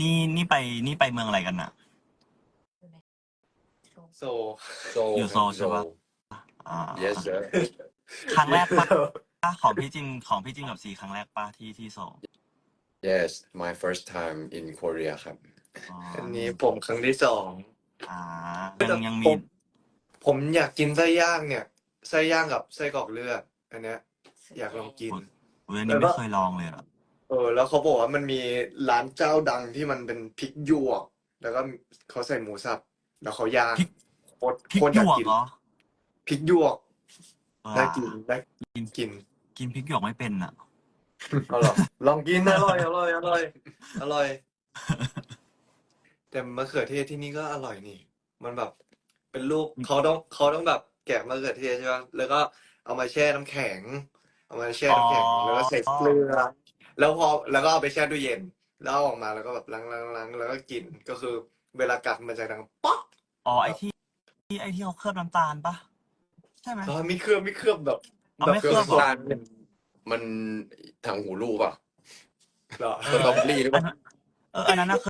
นี่นี่ไปนี่ไปเมืองอะไรกันอะ โซ โซอยู่โซลใช่ปะ อ่า yes sir ครั้งแรกปะของพี่จินของพี่จินกับซีครั้งแรกปะที่ที่โซล yes my first time in Korea ครับ อ๋ออันนี้ผมครั้งที่สองอ่ายังยังมี ผมผมอยากกินไส้ย่างเนี่ยไส้ย่างกับไส้กรอกเลือดอันเนี้ยอยากลองกินเว้ยอันนี่ไม่เคยลองเลยอะ เออ แล้วเขาบอกว่ามันมีร้านเจ้าดังที่มันเป็นพริกหยวก แล้วก็เขาใส่หมูสับ แล้วเขาย่างพริก โคตรพริกโคตรหอยากยวกกินเหรอพริกหยวกอ่าน่ากินน่ากินกินกินพริกหยวกไม่เป็นอะเอาหรอลองกินอร่อยอร่อยอร่อยอร่อย แต่มะเขือเทศที่นี่ก็อร่อยนี่ มันแบบ เป็นลูกเขาต้องเขาต้องแบบแกะมะเขือเทศใช่ไหมแล้วก็เอามาแช่น้ำแข็ง เอามาแช่น้ำแข็งแล้วก็ใส่เกลือ แล้วพอแล้วก็เอาไปแช่ตู้เย็น แล้วเอาออกมาแล้วก็แบบล้างล้างล้างแล้วก็กินก็คือเวลากัดมันจะดังป๊อกอ๋อไอที่ที่ไอที่เขาเคลือบน้ำตาลปะใช่ไหมอ๋อมีเคลือบมีเคลือบแบบเอาไม่แบบเคลือบเหรอน้ำตาลมันทางหูรูปอะเหรอ สตรอเบอรี่หรือเปล่าเอออันนั้นน่ะ